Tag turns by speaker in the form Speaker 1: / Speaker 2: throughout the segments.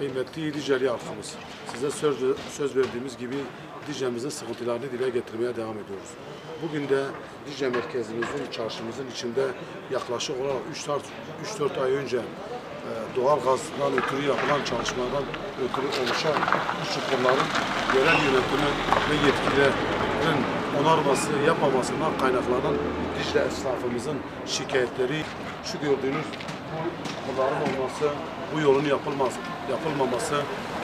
Speaker 1: Kıymetli Diceli halkımız, size söz, söz verdiğimiz gibi Dicle'mizin sıkıntılarını dile getirmeye devam ediyoruz. Bugün de Dicle merkezimizin, çarşımızın içinde yaklaşık olarak 3-4 ay önce e, doğal gazdan ötürü yapılan çalışmadan ötürü oluşan bu çukurların yerel yönetimi ve yetkililerin onarması, yapmamasından kaynaklanan Dicle esnafımızın şikayetleri, şu gördüğünüz bunların olması, bu yolun yapılması, yapılmaması,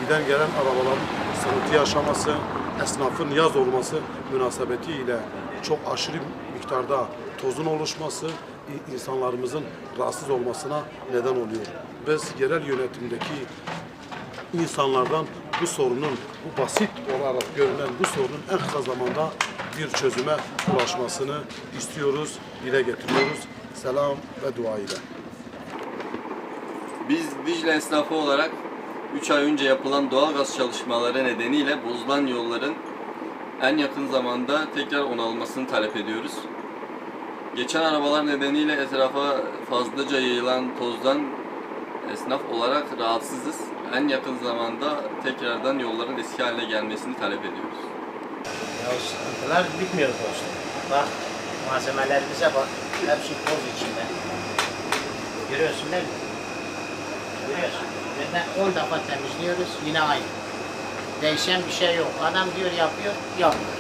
Speaker 1: giden gelen arabaların sıkıntı yaşaması, esnafın yaz olması münasebetiyle çok aşırı miktarda tozun oluşması, insanlarımızın rahatsız olmasına neden oluyor. Biz yerel yönetimdeki insanlardan bu sorunun, bu basit olarak görünen bu sorunun en kısa zamanda bir çözüme ulaşmasını istiyoruz, dile getiriyoruz. Selam ve dua ile.
Speaker 2: Biz Dicle esnafı olarak 3 ay önce yapılan doğalgaz çalışmaları nedeniyle bozulan yolların en yakın zamanda tekrar onarılmasını talep ediyoruz. Geçen arabalar nedeniyle etrafa fazlaca yayılan tozdan esnaf olarak rahatsızız. En yakın zamanda tekrardan yolların eski haline gelmesini talep ediyoruz.
Speaker 3: Ya o sıkıntılar bitmiyor dostum. Bak malzemelerimize bak. Hepsi toz içinde. Görüyorsun değil mi? Görüyorsun. Ve de 10 defa temizliyoruz yine aynı. Değişen bir şey yok. Adam diyor yapıyor, yapmıyor.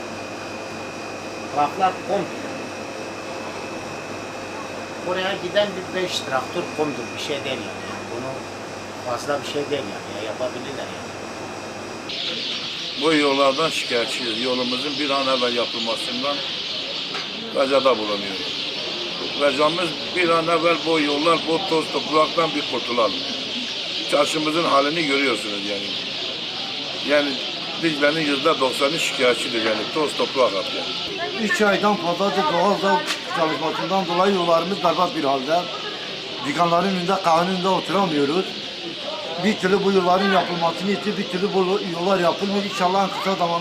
Speaker 3: Raflar komple. Oraya giden bir 5 traktör komdur bir şey değil yani. Bunu fazla bir şey değil yani. Ya, yapabilirler yani.
Speaker 4: Bu yollardan şikayetçiyiz. Yolumuzun bir an evvel yapılmasından ricada bulunuyoruz. Ricamız bir an evvel bu yollar, bu toz topraktan bir kurtulalım. Çarşımızın halini görüyorsunuz yani. Yani Dicle'nin yüzde doksanı şikayetçidir yani. Toz toprak at yani.
Speaker 5: 3 aydan fazladır doğal çalışmasından dolayı yollarımız berbat bir halde. Dükkanların önünde, kahvenin önünde oturamıyoruz. Bir türlü bu yolların yapılmasını istiyor, bir türlü bu yollar yapılmıyor. İnşallah kısa zamanda